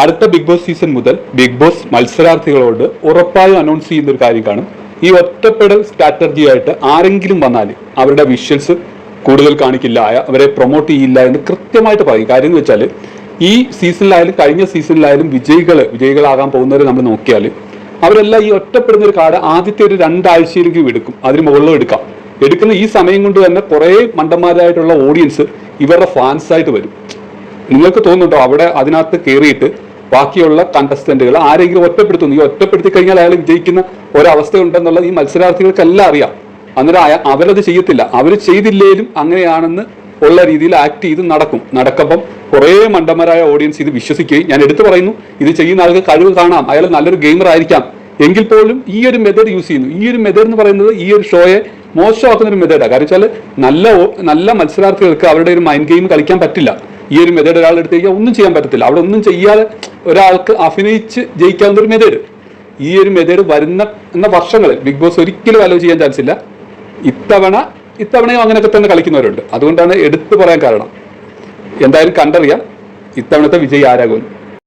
അടുത്ത Bigg Boss season മുതൽ Bigg Boss മത്സരാർത്ഥികളോട് ഉറപ്പായും അനൗൺസ് ചെയ്യുന്ന ഒരു കാര്യം കാണും. ഈ ഒറ്റപ്പെടൽ സ്ട്രാറ്റജി ആയിട്ട് ആരെങ്കിലും വന്നാൽ അവരുടെ വിഷ്വൽസ് കൂടുതൽ കാണിക്കില്ല അവരെ പ്രൊമോട്ട് ചെയ്യില്ല എന്ന് കൃത്യമായിട്ട് പറയും. കാര്യം എന്ന് വെച്ചാൽ ഈ സീസണിലായാലും കഴിഞ്ഞ സീസണിലായാലും വിജയികൾ വിജയികളാകാൻ പോകുന്നവരെ നമ്മൾ നോക്കിയാൽ അവരെല്ലാം ഈ ഒറ്റപ്പെടുന്ന ഒരു കാർഡ് ആദ്യത്തെ ഒരു രണ്ടാഴ്ചയിലേക്ക് എടുക്കും. അതിന് മുകളിലും എടുക്കാം. എടുക്കുന്ന ഈ സമയം കൊണ്ട് തന്നെ കുറേ മണ്ടന്മാരായിട്ടുള്ള ഓഡിയൻസ് ഇവരുടെ ഫാൻസായിട്ട് വരും. നിങ്ങൾക്ക് തോന്നുന്നുണ്ടോ? അവിടെ അതിനകത്ത് കയറിയിട്ട് ബാക്കിയുള്ള കണ്ടസ്റ്റന്റുകൾ ആരെങ്കിലും ഒറ്റപ്പെടുത്തുന്നു ഈ ഒറ്റപ്പെടുത്തി കഴിഞ്ഞാൽ അയാൾ വിജയിക്കുന്ന ഒരവസ്ഥ ഉണ്ടെന്നുള്ളത് ഈ മത്സരാർത്ഥികൾക്കെല്ലാം അറിയാം. അന്നേരം അവരത് ചെയ്യത്തില്ല. അവർ ചെയ്തില്ലേലും അങ്ങനെയാണെന്ന് ഉള്ള രീതിയിൽ ആക്ട് ചെയ്ത് നടക്കും. നടക്കുമ്പം കുറേ മണ്ടന്മാരായ ഓഡിയൻസ് ഇത് വിശ്വസിക്കുകയും ഞാൻ എടുത്തു പറയുന്നു. ഇത് ചെയ്യുന്ന ആൾക്ക് കഴിവ് കാണാം. അയാൾ നല്ലൊരു ഗെയിമർ ആയിരിക്കാം. എങ്കിൽ പോലും ഈ ഒരു മെത്തേഡ് യൂസ് ചെയ്യുന്നു. ഈ ഒരു മെത്തേഡ് എന്ന് പറയുന്നത് ഈ ഒരു ഷോയെ മോശമാക്കുന്ന ഒരു മെത്തേഡാണ് കാരണം വെച്ചാൽ നല്ല നല്ല മത്സരാർത്ഥികൾക്ക് അവരുടെ ഒരു മൈൻഡ് ഗെയിം കളിക്കാൻ പറ്റില്ല. ഈ ഒരു മെത്തേഡ് ഒരാൾ എടുത്തു കഴിഞ്ഞാൽ ഒന്നും ചെയ്യാൻ പറ്റത്തില്ല. അവിടെ ഒന്നും ചെയ്യാതെ ഒരാൾക്ക് അഭിനയിച്ച് ജയിക്കാവുന്ന ഒരു മെത്തേഡ് ഈ ഒരു മെത്തേഡ് വരുന്ന എന്ന വർഷങ്ങളിൽ ബിഗ് ബോസ് ഒരിക്കലും അലോ ചെയ്യാൻ ചാൻസ് ഇല്ല. ഇത്തവണ ഇത്തവണയും അങ്ങനെയൊക്കെ തന്നെ കളിക്കുന്നവരുണ്ട്. അതുകൊണ്ടാണ് എടുത്തു പറയാൻ കാരണം. എന്തായാലും കണ്ടറിയാം ഇത്തവണത്തെ വിജയി ആരാകും